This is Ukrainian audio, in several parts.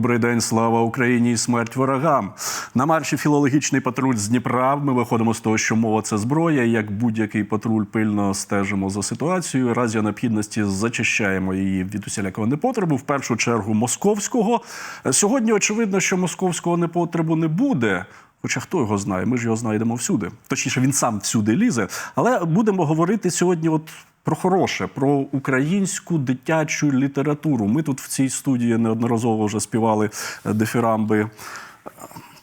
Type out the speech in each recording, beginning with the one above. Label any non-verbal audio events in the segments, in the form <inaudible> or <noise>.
Добрий день, слава Україні і смерть ворогам. На марші філологічний патруль з Дніпра. Ми виходимо з того, що мова це зброя. Як будь-який патруль пильно стежимо за ситуацією. Разі необхідності зачищаємо її від усілякого непотребу. В першу чергу московського. Сьогодні очевидно, що московського непотребу не буде. Хоча хто його знає, ми ж його знайдемо всюди. Точніше, він сам всюди лізе. Але будемо говорити сьогодні, от про хороше, про українську дитячу літературу. Ми тут в цій студії неодноразово вже співали е, дифірамби.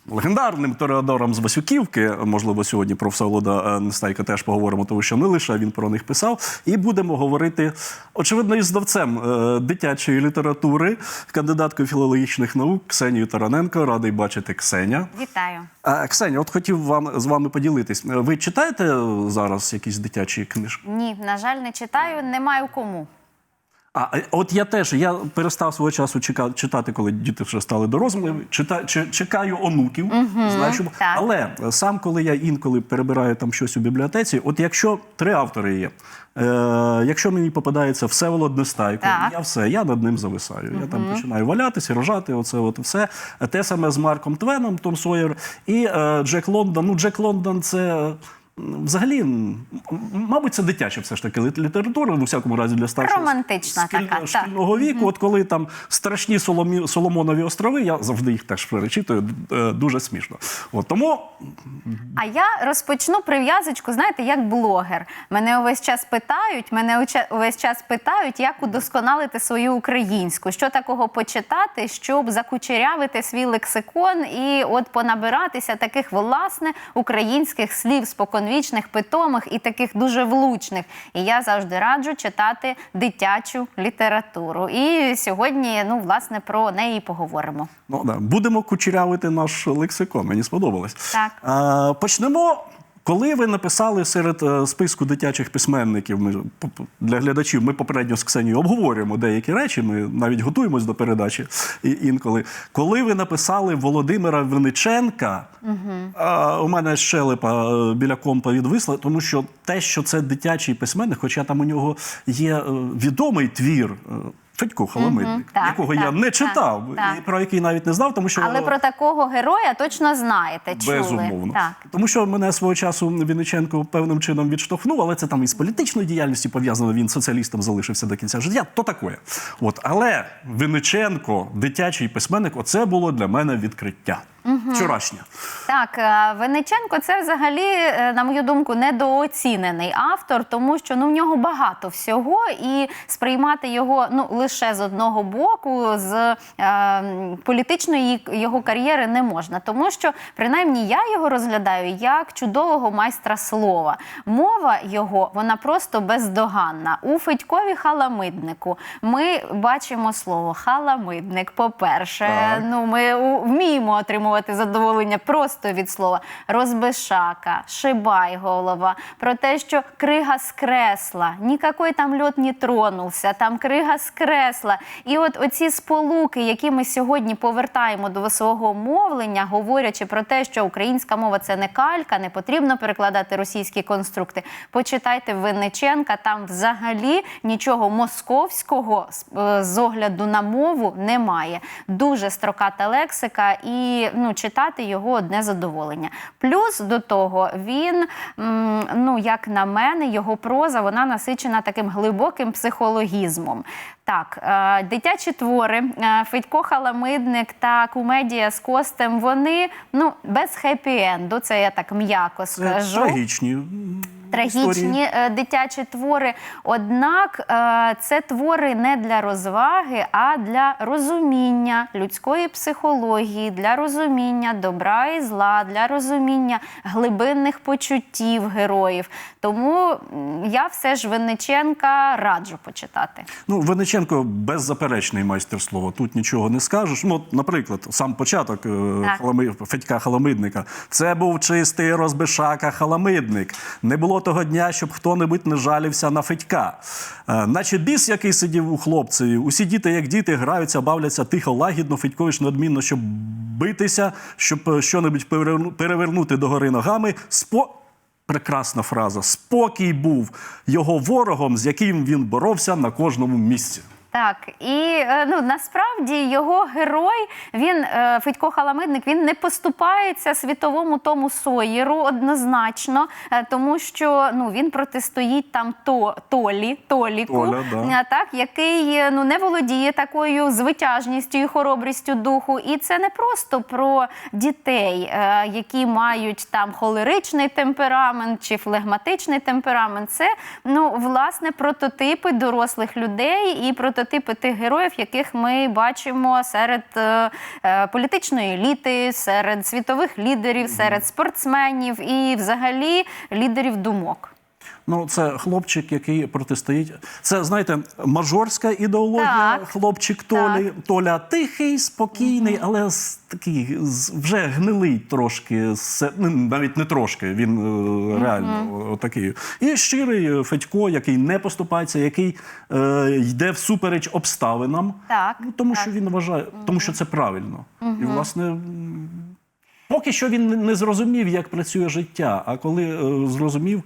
Легендарним Тореадором з Васюківки, можливо, сьогодні про Всеволода е, Нестайка теж поговоримо, тому що не лише він про них писав. І будемо говорити, очевидно, із знавцем е, дитячої літератури, кандидаткою філологічних наук Ксенією Тараненко. Радий бачити Ксеня. Вітаю. Е, Ксеня, от хотів вам з вами поділитись. Ви читаєте зараз якісь дитячі книжки? Ні, на жаль, не читаю, не маю кому. А е, от я теж я перестав свого часу чека- читати, коли діти вже стали дорослими. Чита, чи- чекаю онуків, знаю, що... але е, сам, коли я інколи перебираю там щось у бібліотеці, от якщо три автори є, е, якщо мені попадається Всеволод Нестайко, Так. я все, я над ним зависаю. Я там починаю валятися, рожати, оце от все. Те саме з Марком Твеном, Том Сойер і е, Джек Лондон. Ну, Джек Лондон це. Взагалі, мабуть, це дитяча все ж таки літ- література, в усякому разі для старшого Романтична скіль- така, так. шкільного віку. От коли там страшні Соломі, Соломонові острови, я завжди їх теж перечитую, е, дуже смішно. От тому А я розпочну прив'язочку, знаєте, як блогер. Мене увесь час питають, мене увесь час питають, як удосконалити свою українську, що такого почитати, щоб закучерявити свій лексикон і от понабиратися таких власне українських слів, споконвічних, питомих і таких дуже влучних. І я завжди раджу читати дитячу літературу. І сьогодні, ну, власне, про неї поговоримо. ну, да, будемо кучерявити наш лексикон. Мені сподобалось. Так. а, почнемо. Коли ви написали серед е, списку дитячих письменників, ми для глядачів, ми попередньо з Ксенією обговорюємо деякі речі. Ми навіть готуємось до передачі інколи. Коли ви написали Володимира Винниченка, е, у мене щелепа е, біля компа відвисла, тому що те, що це дитячий письменник, хоча там у нього є е, відомий твір. Федько Халамидник, так, якого я не читав, так. і про який навіть не знав, тому що Але про такого героя точно знаєте. Чули. Безумовно. Так. Тому що мене свого часу Вінниченко певним чином відштовхнув, але це там із політичною діяльністю пов'язано. Він соціалістом залишився до кінця життя. То таке. От, але Винниченко, дитячий письменник, оце було для мене відкриття. Вчорашнє. Так, е, Винниченко це взагалі, е, на мою думку, недооцінений автор, тому що ну в нього багато всього, і сприймати його ну лише з одного боку, з е, політичної його кар'єри не можна, тому що принаймні я його розглядаю як чудового майстра слова. Мова його вона просто бездоганна. У Федькові халамиднику ми бачимо слово халамидник. По-перше, Так. ну ми вміємо отримувати задоволення просто від слова розбишака, шибай голова, про те, що крига скресла, нікакой там льот не тронувся, там крига скресла. І от оці сполуки, які ми сьогодні повертаємо до свого мовлення, говорячи про те, що українська мова це не калька, не потрібно перекладати російські конструкти. Почитайте Винниченка, там взагалі нічого московського з- е, огляду на мову немає. Дуже строката лексика, і ну, читати його одне задоволення. Плюс до того він, ну як на мене, його проза вона насичена таким глибоким психологізмом. Так, е, дитячі твори, е, Федько Халамидник та комедія з Костем, вони ну без хеппі-енду, це я так м'яко Це скажу трагічні. Трагічні історії. е, дитячі твори. Однак е, це твори не для розваги, а для розуміння людської психології, для розуміння добра і зла, для розуміння глибинних почуттів героїв. Тому я все ж Винниченка раджу почитати. Ну, Винниченко беззаперечний майстер слова. Тут нічого не скажеш. Ну, наприклад, сам початок е, Халами... Федька Халамидника. Це був чистий розбишака Халамидник. Не було того дня, щоб хто-небудь не жалівся на Федька. Е, наче біс, який сидів у хлопцеві. Усі діти, як діти, граються, бавляться тихо, лагідно, Федькович неодмінно, щоб битися, щоб щонебудь що-небудь переверну- перевернути догори ногами. Спо... Прекрасна фраза. Спокій був його ворогом, з яким він боровся на кожному місці. Так, і е, ну насправді його герой, він е, Федько Халамидник, він не поступається світовому тому Сойєру однозначно, е, тому що ну він протистоїть там то Толі, Толіку, Толя, да. так, який ну не володіє такою звитяжністю і хоробрістю духу. І це не просто про дітей, які мають там холеричний темперамент чи флегматичний темперамент. Це ну власне прототипи дорослих людей і прототипи тих героїв, яких ми бачимо серед е, е, політичної еліти, серед світових лідерів, серед спортсменів і, взагалі, лідерів думок. Ну, це хлопчик, який протистоїть. Це, знаєте, мажорська ідеологія. Так. Хлопчик Толі. Толя тихий, спокійний, але з- такий вже гнилий трошки. ну, навіть не трошки, він е, реально е, такий. І щирий Федько, який не поступається, який е, йде всупереч обставинам. Так, Ну, тому так. що він вважає, тому що це правильно. І, власне. Поки що він не зрозумів, як працює життя. А коли е, зрозумів,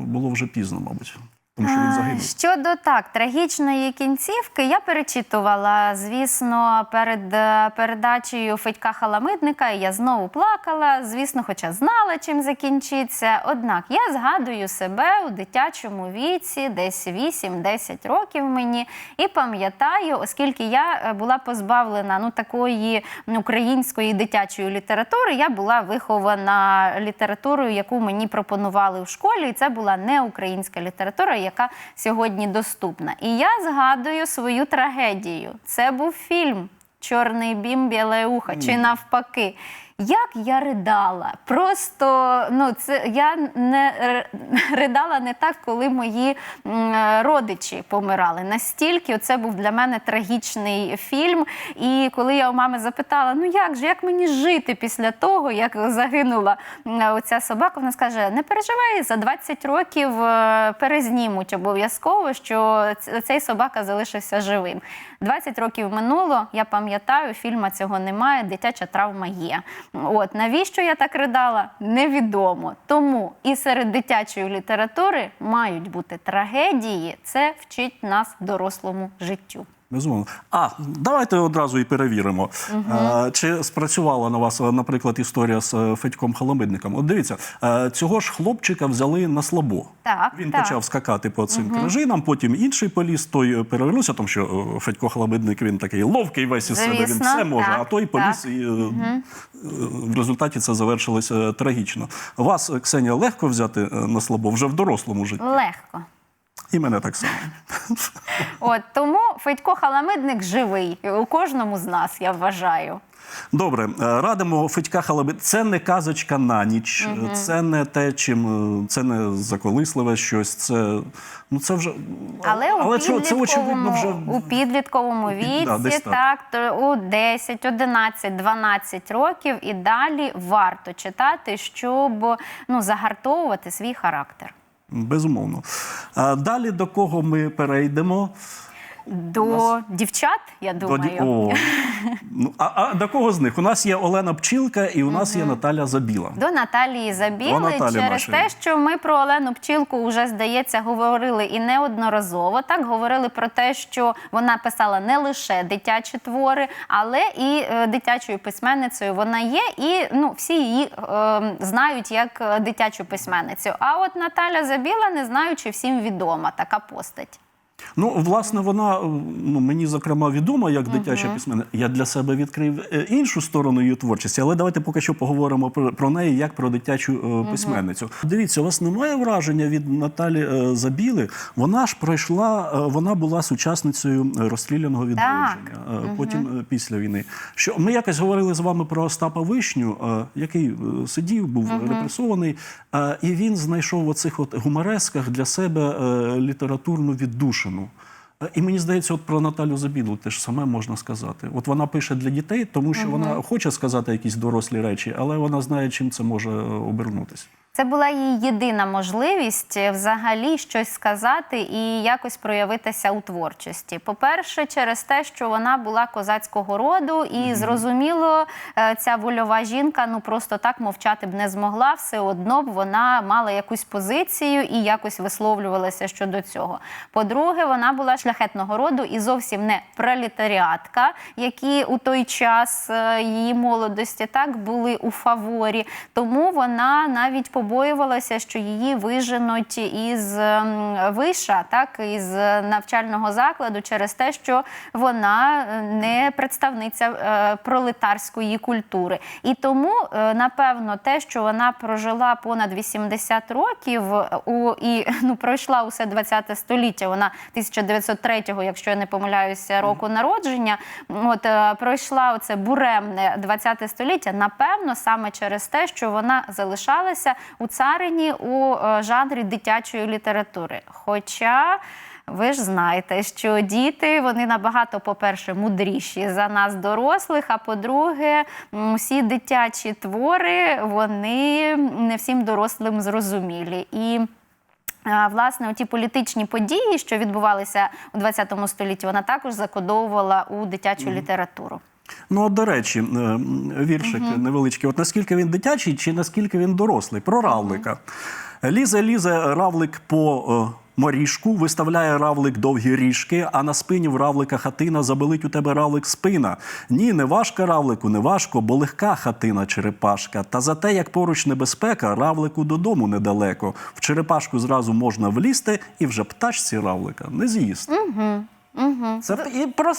було вже пізно, мабуть, тому що він загинув. Щодо так, трагічної кінцівки, я перечитувала, звісно, перед е, передачею Федька Халамидника. Я знову плакала, звісно, хоча знала, чим закінчиться. Однак я згадую себе у дитячому віці, десь 8-10 років мені, і пам'ятаю, оскільки я е, була позбавлена ну такої української дитячої літератури, я була вихована літературою, яку мені пропонували в школі, і це була не українська література, яка сьогодні доступна. І я згадую свою трагедію. Це був фільм Чорний бім, біле ухо чи навпаки. Як я ридала, просто ну це я не <laughs> ридала не так, коли мої родичі помирали. Настільки це був для мене трагічний фільм. І коли я у мами запитала, ну як же, як мені жити після того, як загинула оця собака, вона скаже: не переживай, за 20 років е, перезнімуть обов'язково, що цей собака залишився живим. 20 років минуло, я пам'ятаю, фільма цього немає, дитяча травма є. От навіщо я так ридала, невідомо. Тому і серед дитячої літератури мають бути трагедії. Це вчить нас дорослому життю. Безумовно. А давайте одразу і перевіримо, е, чи спрацювала на вас, наприклад, історія з е, Федьком Халамидником. От дивіться, е, цього ж хлопчика взяли на слабо. Так, Він так. почав скакати по цим крижинам, потім інший поліз, той перевернувся, тому що Федько Халамидник він такий ловкий весь із себе, він все може, так, а той поліз так. і е, в результаті це завершилося трагічно. Вас, Ксенія, легко взяти на слабо вже в дорослому житті. Легко. І мене так само. От тому Федько Халамидник живий у кожному з нас, я вважаю. Добре, е, радимо Федька Халаби. Це не казочка на ніч, це не те, чим е, це не заколисливе щось. Це ну це вже Але, у, це, це очевидно вже у підлітковому віці, Да, так. так. то у 10, 11, 12 років і далі варто читати, щоб ну, загартовувати свій характер. Безумовно. Далі до кого ми перейдемо? До дівчат, я думаю. ді- О, ну, а, а до кого з них? У нас є Олена Пчілка і у нас є Наталя Забіла. До Наталії Забіли До Наталі через нашої. те, що ми про Олену Пчілку вже здається говорили і неодноразово. Так говорили про те, що вона писала не лише дитячі твори, але і е, дитячою письменницею вона є, і ну всі її е, знають як е, дитячу письменницю. А от Наталя Забіла не знаю, чи всім відома така постать. Ну, власне, вона е, ну, мені зокрема відома як дитяча письменниця. Я для себе відкрив е, іншу сторону її творчості, але давайте поки що поговоримо про, про неї як про дитячу е, письменницю. Дивіться, у вас немає враження від Наталі Забіли. Вона ж пройшла, вона була сучасницею розстріляного відродження, е, потім е, після війни. Що ми якось говорили з вами про Остапа Вишню, який сидів, був репресований, е, і він знайшов в оцих от гуморесках для себе літературну віддушину. Е, І мені здається, от про Наталю Забідлу теж саме можна сказати. От вона пише для дітей, тому що вона хоче сказати якісь дорослі речі, але вона знає, чим це може е, обернутися. Це була її єдина можливість е, взагалі щось сказати і якось проявитися у творчості. По-перше, через те, що вона була козацького роду, і зрозуміло, е, ця вольова жінка ну просто так мовчати б не змогла. Все одно б вона мала якусь позицію і якось висловлювалася щодо цього. По-друге, вона була шляхетного роду і зовсім не пролетаріатка, які у той час е, її молодості так були у фаворі. Тому вона навіть побоювалася, що її виженуть із ем, виша, так із навчального закладу, через те, що вона е, не представниця е, пролетарської культури. І тому, е, напевно, те, що вона прожила понад 80 років у і <laughs> ну пройшла усе 20 століття. Вона 1903-го, якщо я не помиляюся, року народження. От пройшла оце буремне 20 століття. Напевно, саме через те, що вона залишалася у царині у е, жанрі дитячої літератури. Хоча. Ви ж знаєте, що діти вони набагато, по-перше, мудріші за нас, дорослих. А по-друге, всі дитячі твори вони не всім дорослим зрозумілі. І Власне, ті політичні події, що відбувалися у ХХ столітті, вона також закодовувала у дитячу літературу. Ну, от, до речі, е, віршик невеличкий. От наскільки він дитячий, чи наскільки він дорослий? Про равлика. Лізе, лізе равлик по е, моріжку, виставляє равлик довгі ріжки, а на спині в равлика хатина забелить у тебе равлик спина. Ні, не важка равлику, не важко, бо легка хатина черепашка. Та за те, як поруч небезпека, равлику додому недалеко. В черепашку зразу можна влізти, і вже пташці равлика не з'їсти. Це і про,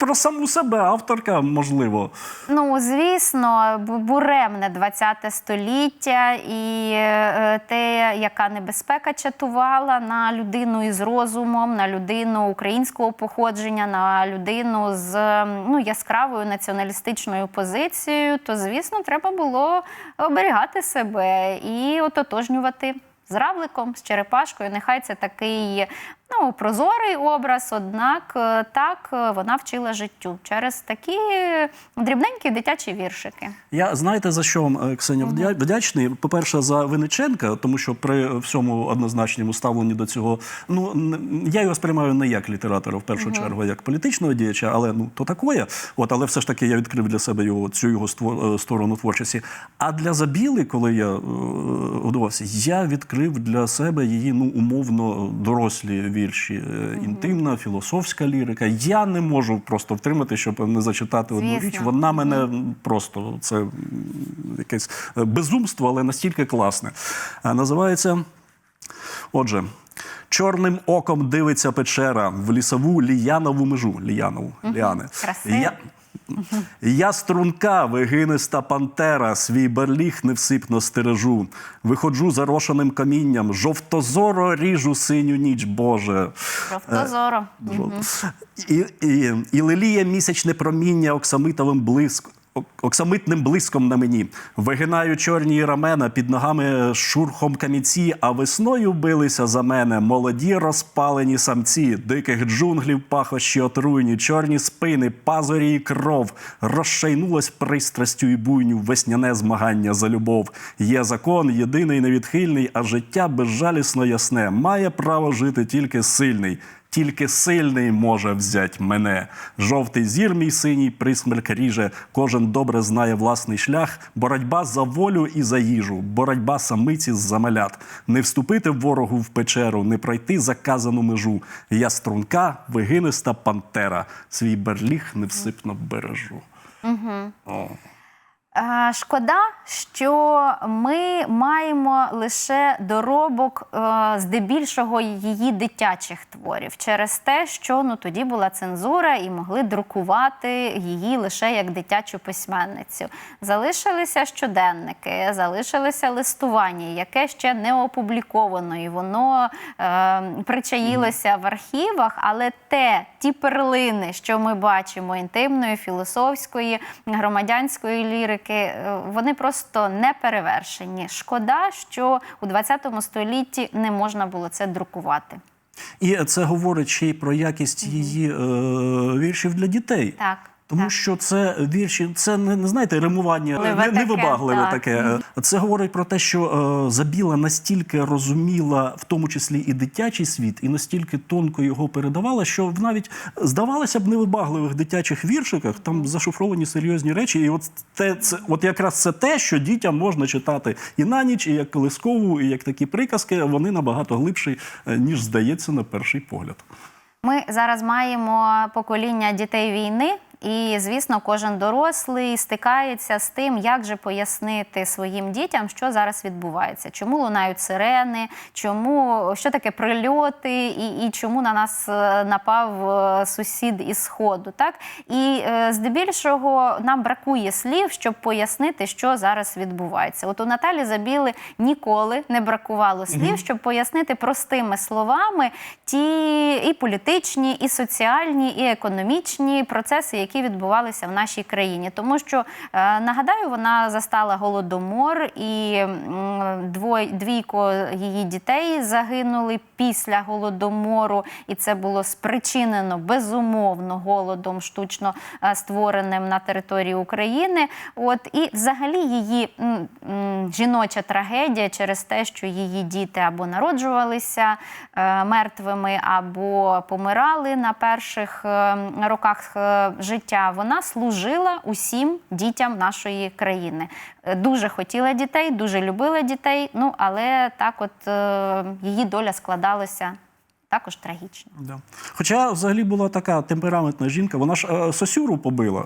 про саму себе авторка, можливо. Ну, звісно, буремне 20 століття і е, те, яка небезпека чатувала на людину із розумом, на людину українського походження, на людину з ну, яскравою націоналістичною позицією, то, звісно, треба було оберігати себе і ототожнювати. З равликом, з черепашкою, нехай це такий ну, прозорий образ, однак е, так е, вона вчила життю через такі дрібненькі дитячі віршики. Я знаєте за що вам, е, Ксеня, вдя- вдячний? По-перше, за Винниченка, тому що при всьому однозначному ставленні до цього, ну я його сприймаю не як літератора в першу чергу, як політичного діяча, але ну то такое. От, але все ж таки я відкрив для себе його цю його е, сторону творчості. А для Забіли, коли я е, годувався, я відкрив для себе її ну умовно дорослі вірші, е, інтимна, філософська лірика. Я не можу просто втримати, щоб не зачитати одну Звісно. річ. Вона мене просто це якесь е, безумство, але настільки класне. А, Називається. Отже. Чорним оком дивиться печера в лісову ліянову межу. Ліянову, ліани. Красиво. Я, я струнка, вигиниста пантера, свій берліг невсипно стережу. Виходжу зарошеним камінням, жовтозоро ріжу синю ніч, Боже. Жовтозоро. І, і, і лиліє місячне проміння оксамитовим блиск. Ок- Оксамитним блиском на мені вигинаю чорні рамена під ногами шурхом камінці, а весною билися за мене молоді розпалені самці, диких джунглів пахощі отруйні, чорні спини, пазурі і кров. Розшайнулось пристрастю і буйню весняне змагання за любов. Є закон, єдиний невідхильний, а життя безжалісно ясне. Має право жити тільки сильний. Тільки сильний може взять мене. Жовтий зір мій синій присмерк ріже. Кожен добре знає власний шлях. Боротьба за волю і за їжу, боротьба самиці з замалят. Не вступити ворогу в печеру, не пройти заказану межу. Я струнка, вигиниста пантера. Свій берліг невсипно бережу. О. Е, Шкода, що ми маємо лише доробок е, здебільшого її дитячих творів через те, що ну тоді була цензура і могли друкувати її лише як дитячу письменницю. Залишилися щоденники, залишилося листування, яке ще не опубліковано, і воно е, причаїлося в архівах, але те, ті перлини, що ми бачимо інтимної, філософської, громадянської лірики, е, вони просто не перевершені. Шкода, що у 20 столітті не можна було це друкувати. І це говорить ще й про якість її е, віршів для дітей. Так. Тому Так. що це вірші, це не, не знаєте, римування Ливе не, таке, невибагливе так. таке. Це говорить про те, що е, Забіла настільки розуміла, в тому числі і дитячий світ, і настільки тонко його передавала, що в навіть здавалося б невибагливих дитячих віршиках там зашифровані серйозні речі. І от те, це от якраз це те, що дітям можна читати і на ніч, і як колискову, і як такі приказки. Вони набагато глибші, е, ніж здається на перший погляд. Ми зараз маємо покоління дітей війни. І, звісно, кожен дорослий стикається з тим, як же пояснити своїм дітям, що зараз відбувається, чому лунають сирени, чому що таке прильоти, і, і чому на нас е, напав е, сусід із сходу. Так і е, здебільшого нам бракує слів, щоб пояснити, що зараз відбувається. От у Наталі Забіли ніколи не бракувало слів, щоб пояснити простими словами ті і політичні, і соціальні, і економічні процеси, які відбувалися в нашій країні. Тому що е, нагадаю, вона застала голодомор, і двоє двійко її дітей загинули після голодомору, і це було спричинено безумовно голодом, штучно е, створеним на території України. От і взагалі її жіноча трагедія через те, що її діти або народжувалися е, мертвими, або помирали на перших роках е, життя. Вона служила усім дітям нашої країни. Е, Дуже хотіла дітей, дуже любила дітей. Ну але так, от е, її доля складалася також трагічно. Да. Хоча взагалі була така темпераментна жінка, вона ж е, Сосюру побила.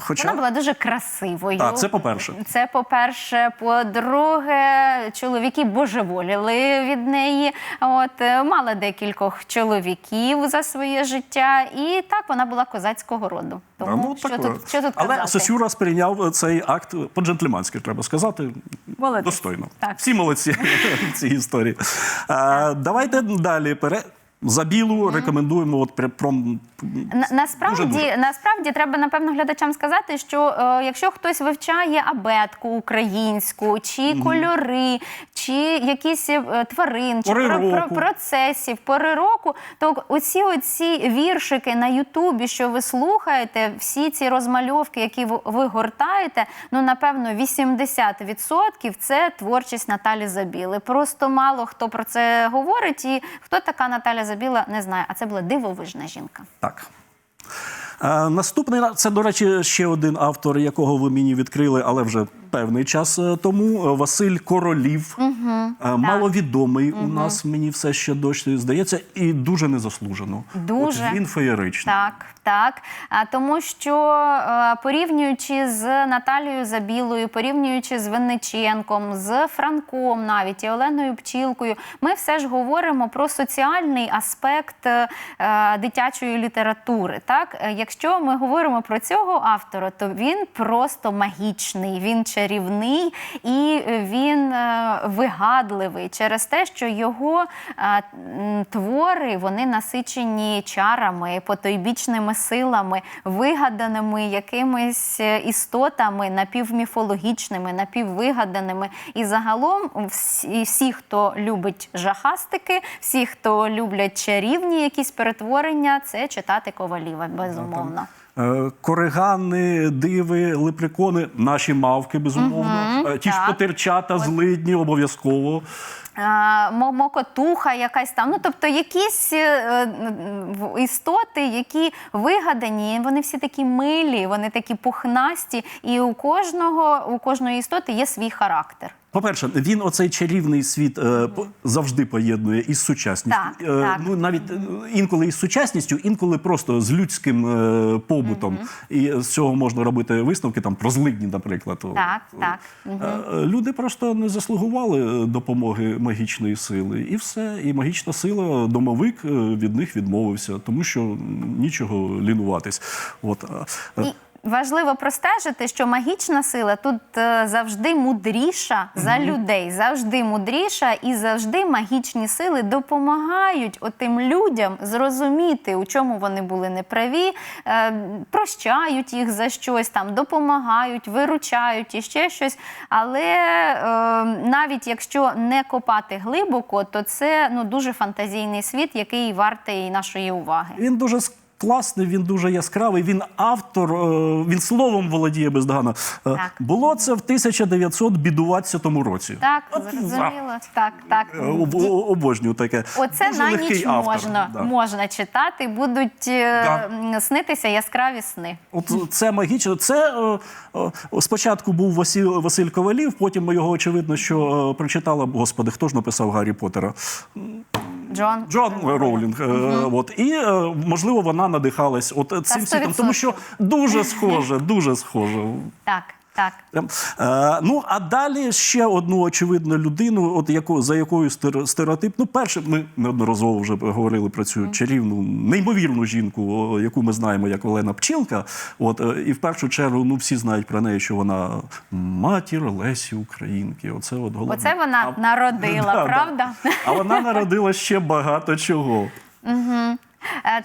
Хоча Вона була дуже красивою. Так, це по-перше. Це по-перше. По-друге, чоловіки божеволіли від неї. От е, мала декількох чоловіків за своє життя, і так вона була козацького роду. Тому ну, що, таке. тут, що тут Але казати? Сосюра сприйняв цей акт по-джентльменськи, треба сказати. Молодець. Достойно. Так. Всі молодці <laughs> в цій історії. А, давайте далі пере. За білу рекомендуємо от при- про На, насправді, Дуже-дуже. насправді треба напевно глядачам сказати, що е, якщо хтось вивчає абетку українську, чи кольори, чи якісь е, тварин, чи Пори про, про, року. процесів, пори року, то оці оці віршики на Ютубі, що ви слухаєте, всі ці розмальовки, які ви, ви гортаєте, ну напевно 80% це творчість Наталі Забіли. Просто мало хто про це говорить, і хто така Наталя Забіла, не знає. А це була дивовижна жінка. Так. Е, наступний на- це, до речі, ще один автор, якого ви мені відкрили, але вже певний час е, тому. Е, Василь Королів. Е, маловідомий у нас, мені все ще досі здається, і дуже незаслужено. Дуже. От він феєричний. Так, так. А тому, що порівнюючи з Наталією Забілою, порівнюючи з Винниченком, з Франком, навіть і Оленою Пчілкою, ми все ж говоримо про соціальний аспект е, дитячої літератури. Так, якщо ми говоримо про цього автора, то він просто магічний, він чарівний і він е, вигадливий через те, що його е, твори вони насичені чарами, потойбічними силами, вигаданими якимись е, істотами напівміфологічними, напіввигаданими. І загалом всі, всі, хто любить жахастики, всі, хто люблять чарівні якісь перетворення, це читати Коваліва, безумовно. Е, Коригани, диви, лепрекони, наші мавки, безумовно. Е, Ті ж потерчата, злидні, обов'язково. Мокотуха якась там. Ну, тобто якісь е, е, істоти, які вигадані, вони всі такі милі, вони такі пухнасті, і у кожного, у кожної істоти є свій характер. По-перше, він оцей чарівний світ е, завжди поєднує із сучасністю. Так, Е, так. Ну навіть е, інколи із сучасністю, інколи просто з людським е, побутом. І з цього можна робити висновки там про злидні, наприклад. Так, так. Е, Люди просто не заслугували е, допомоги магічної сили, і все. І магічна сила, домовик від них відмовився, тому що нічого лінуватись. От І важливо простежити, що магічна сила тут е, завжди мудріша за людей, завжди мудріша, і завжди магічні сили допомагають отим людям зрозуміти, у чому вони були неправі, е, прощають їх за щось там, допомагають, виручають і ще щось. Але е, навіть якщо не копати глибоко, то це ну дуже фантазійний світ, який вартий нашої уваги. Він дуже класний, він дуже яскравий. Він автор, е, він словом володіє бездоганно. Е, Так. Було це в 1920 році. Так, От, зрозуміло. Так, так. Е, об- Обожнюю таке. Оце Дуже на ніч автор, можна, да. можна читати, будуть Да. снитися яскраві сни. От це магічно. Це спочатку був Василь, Ковалів, потім його очевидно, що прочитала. Господи, хто ж написав Гаррі Поттера? Джон. Джон Роулінг. Угу. От і е, можливо вона надихалась от цим світом, тому що дуже схоже, дуже схоже. Так, так. Е, ну а далі ще одну очевидну людину, от яку за якою стер- стереотип. Ну, перше, ми неодноразово вже говорили про цю чарівну, неймовірну жінку, яку ми знаємо як Олена Пчілка. От е, і в першу чергу, ну всі знають про неї, що вона матір Лесі Українки. Оце от головне. Оце вона народила, <laughs> Да, да. правда? А вона народила ще багато чого. Е,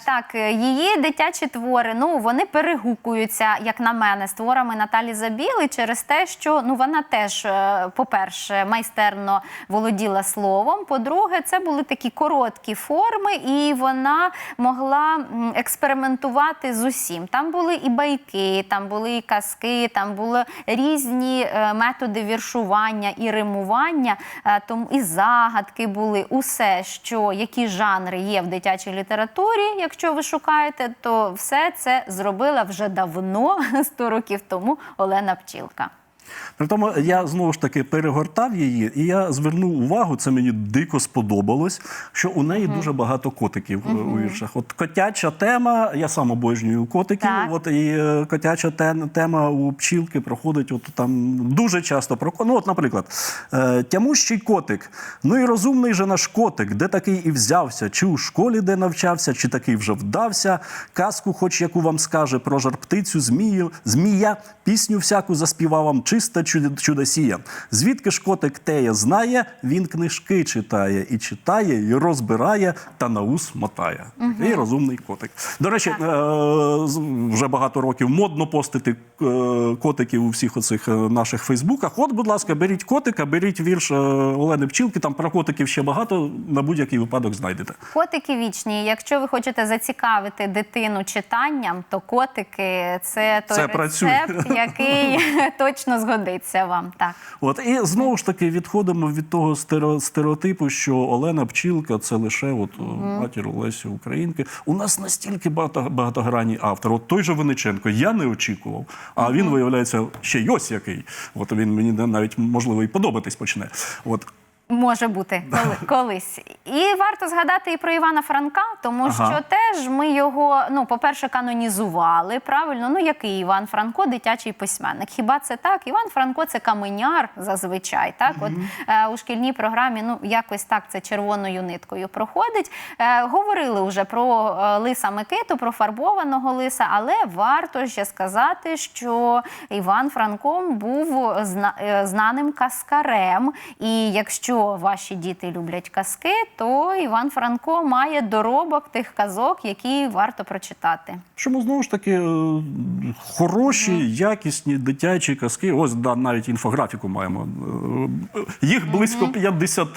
Так, е, її дитячі твори, ну вони перегукуються, як на мене, з творами Наталі Забіли через те, що ну вона теж, е, по-перше, майстерно володіла словом. По-друге, це були такі короткі форми, і вона могла експериментувати з усім. Там були і байки, там були і казки, там були різні е, методи віршування і римування, е, тому і загадки були. Усе, що які жанри є в дитячій літературі, якщо ви шукаєте, то все це зробила вже давно, <laughs> 100 років тому, Олена Пчілка. При тому я знову ж таки перегортав її, і я звернув увагу, це мені дико сподобалось, що у неї дуже багато котиків е, у віршах. От котяча тема, я сам обожнюю котиків. Так. От і е, котяча тема у пчілки проходить. От там дуже часто про Ну, от, наприклад, е, тямущий котик. Ну і розумний же наш котик, де такий і взявся, чи у школі де навчався, чи такий вже вдався. Казку, хоч яку вам скаже про жар птицю, змію, змія, пісню всяку заспівав вам чиста чудосія. Звідки ж котик теє знає, він книжки читає і читає, і розбирає, та на ус мотає. Такий розумний котик. До речі, е, вже багато років модно постити е, котиків у всіх оцих е, наших фейсбуках. От, будь ласка, беріть котика, беріть вірш е, Олени Пчілки. Там про котиків ще багато. На будь-який випадок знайдете. Котики вічні. Якщо ви хочете зацікавити дитину читанням, то котики це той Це працює. який <laughs> точно згодиться вам. Так. От і знову ж таки відходимо від того стереотипу, що Олена Пчілка це лише от о, матір Олесі Українки. У нас настільки багато багатогранні автор. От той же Виниченко, я не очікував. А він виявляється ще й ось який. От він мені навіть можливо і подобатись почне. От Може бути <laughs> коли, колись. І варто згадати і про Івана Франка, тому Ага. що теж ми його, ну, по-перше, канонізували. Правильно, ну який Іван Франко, дитячий письменник. Хіба це так? Іван Франко це каменяр зазвичай. Так, от е, у шкільній програмі, ну якось так це червоною ниткою проходить. Е, говорили вже про е, лиса Микиту, про фарбованого лиса, але варто ще сказати, що Іван Франко був зна- е, знаним каскарем. І якщо ваші діти люблять казки, то Іван Франко має доробок тих казок, які варто прочитати. Чому знову ж таки е, хороші, якісні дитячі казки. Ось да, навіть інфографіку маємо. Е, Їх близько 50.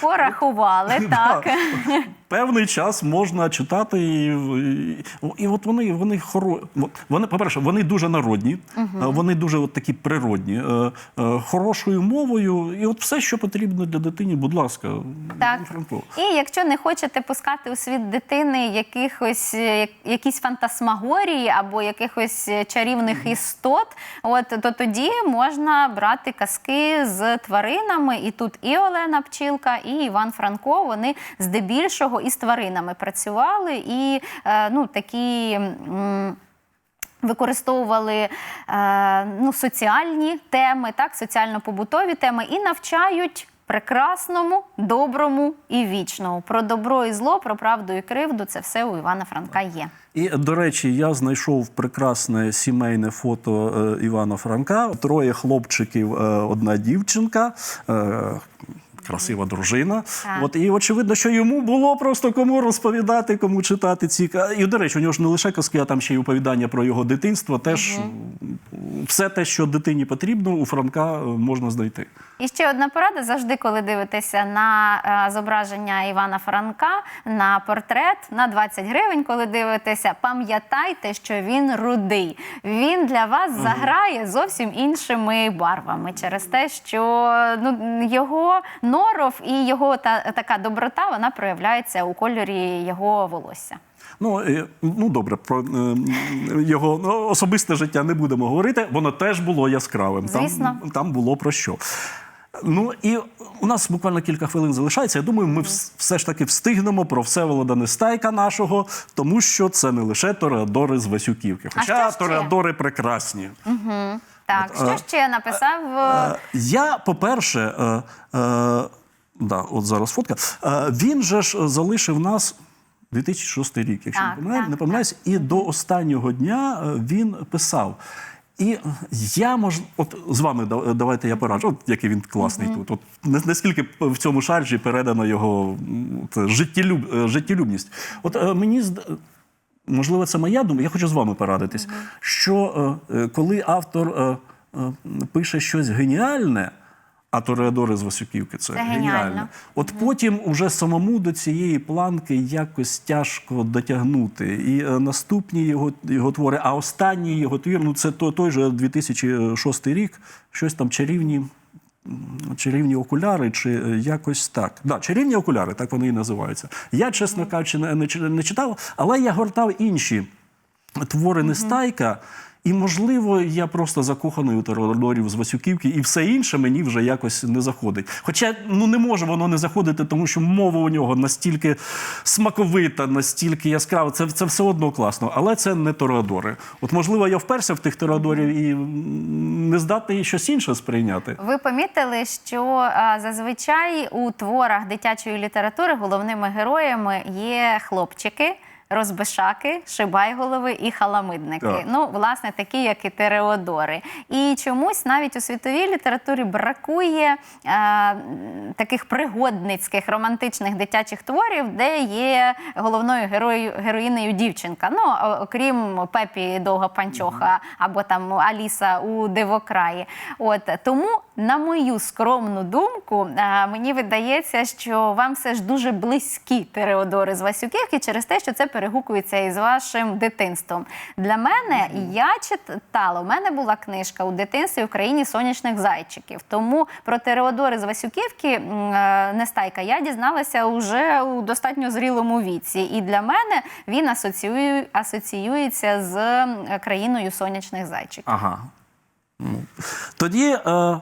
Порахували <laughs> так. <laughs> Певний час можна читати, і, і, і от вони, вони хоро... Вони, по-перше, вони дуже народні, е, вони дуже от такі природні, е, е, хорошою мовою, і от все, що потрібно для дитині, будь ласка, Так. Франко. І якщо не хочете пускати у світ дитини якихось як- якісь фантасмагорії або якихось чарівних істот, от то тоді можна брати казки з тваринами. І тут і Олена Пчілка, і Іван Франко. Вони здебільшого із тваринами працювали, і е, ну такі. Використовували е, ну, соціальні теми, так, соціально-побутові теми і навчають прекрасному, доброму і вічному. Про добро і зло, про правду і кривду це все у Івана Франка є. І, до речі, я знайшов прекрасне сімейне фото е, Івана Франка. Троє хлопчиків, одна дівчинка. Красива дружина. Так. От і очевидно, що йому було просто кому розповідати, кому читати ці І, до речі, у нього ж не лише казки, а там ще й оповідання про його дитинство. Теж м, все те, що дитині потрібно, у Франка е, можна знайти. І ще одна порада: завжди, коли дивитеся на е, зображення Івана Франка, на портрет на 20 гривень, коли дивитеся, пам'ятайте, що він рудий. Він для вас заграє зовсім іншими барвами через те, що ну, його норов і його та, така доброта вона проявляється у кольорі його волосся. Ну, е, ну добре, про е, його ну, особисте життя не будемо говорити. Воно теж було яскравим. Звісно. Там, там було про що. Ну і у нас буквально кілька хвилин залишається. Я думаю, ми все ж таки встигнемо про Всеволода Нестайка нашого, тому що це не лише Тореадори з Васюківки. Хоча? Тореадори прекрасні. Так, що ще написав? е, Е, Я, по-перше, е, е, да, от зараз фотка. Е, він же ж залишив нас 2006 рік, якщо Так, не помиляю- так, не помиляюсь, і до останнього дня е, він писав. І я мож... от з вами давайте я пораджу, от який він класний тут. От наскільки в цьому шаржі передано його життєлюб... е, життєлюбність. От е, мені можливо, це моя думка. Я хочу з вами порадитись, що е, е, коли автор е, е, пише щось геніальне, а Тореадори з Васюківки це, Це геніально. От потім уже самому до цієї планки якось тяжко дотягнути. І е, наступні його, його твори, а останній його твір, ну це то, той же 2006 рік, щось там чарівні. Чарівні окуляри, чи е, якось так. Да, чарівні окуляри, так вони і називаються. Я, чесно кажучи, не, не, не читав, але я гортав інші твори Нестайка. І, можливо, я просто закоханий у Теодорів з Васюківки, і все інше мені вже якось не заходить. Хоча ну не може воно не заходити, тому що мова у нього настільки смаковита, настільки яскрава. Це, це все одно класно. Але це не Тореадори. От, можливо, я вперся в тих Тореадорів і не здатний щось інше сприйняти. Ви помітили, що зазвичай у творах дитячої літератури головними героями є хлопчики. Розбишаки, шибайголови і халамидники. Так. Ну, власне, такі, як і Тереодори. І чомусь навіть у світовій літературі бракує е, таких пригодницьких романтичних дитячих творів, де є головною герою, героїнею дівчинка. Ну, окрім Пепі Довга Панчоха або там Аліса у Дивокраї. От тому, на мою скромну думку, е, мені видається, що вам все ж дуже близькі Тереодори з Васюківки через те, що це перегукується із вашим дитинством. Для мене я читала, у мене була книжка у дитинстві в країні сонячних зайчиків. Тому про Тереодори з Васюківки е, Нестайка я дізналася вже у достатньо зрілому віці. І для мене він асоціює, асоціюється з е, країною сонячних зайчиків. Ага. Ну, Тоді е,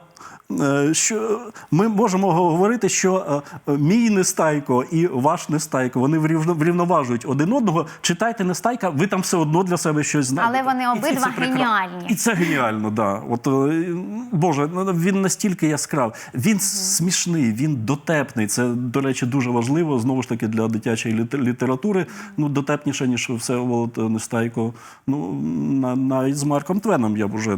що ми можемо говорити, що е, мій нестайко і ваш нестайко вони врівноважують один одного. Читайте нестайка, ви там все одно для себе щось знайдете. Але вони І це- і обидва геніальні. І це геніально, да. От е, Боже, ну, він настільки яскравий. Він смішний, він дотепний. Це, до речі, дуже важливо знову ж таки для дитячої літератури. Ну, дотепніше, ніж все Нестайко. Ну, навіть з Марком Твеном я б уже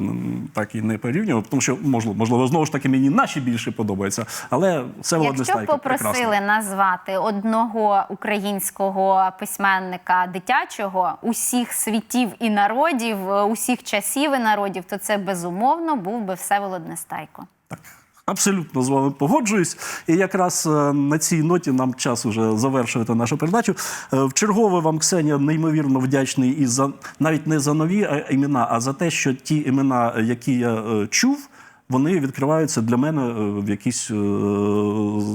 так і не порівнював, тому що можливо, можливо, знову ж таки мені наші більше подобаються. Але все Якщо попросили прекрасно. назвати одного українського письменника дитячого усіх світів і народів, е, усіх часів і народів, то це безумовно був би Всеволод Нестайко. Так, абсолютно з вами погоджуюсь. І якраз е, на цій ноті нам час уже завершувати нашу передачу. Е, В чергове вам, Ксенія, неймовірно вдячний і за навіть не за нові імена, а за те, що ті імена, які я чув. Вони відкриваються для мене е, в якісь е,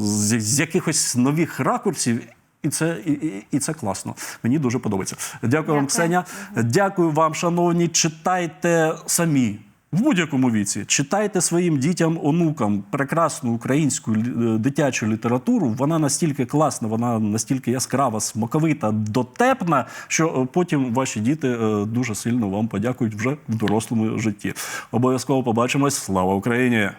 з, з якихось нових ракурсів, і це, і, і, і це класно. Мені дуже подобається. Дякую, вам, Ксеня. Дякую вам, шановні. Читайте самі. В будь-якому віці читайте своїм дітям, онукам прекрасну українську е, дитячу літературу. Вона настільки класна, вона настільки яскрава, смаковита, дотепна, що е, потім ваші діти е, дуже сильно вам подякують вже в дорослому житті. Обов'язково побачимось. Слава Україні!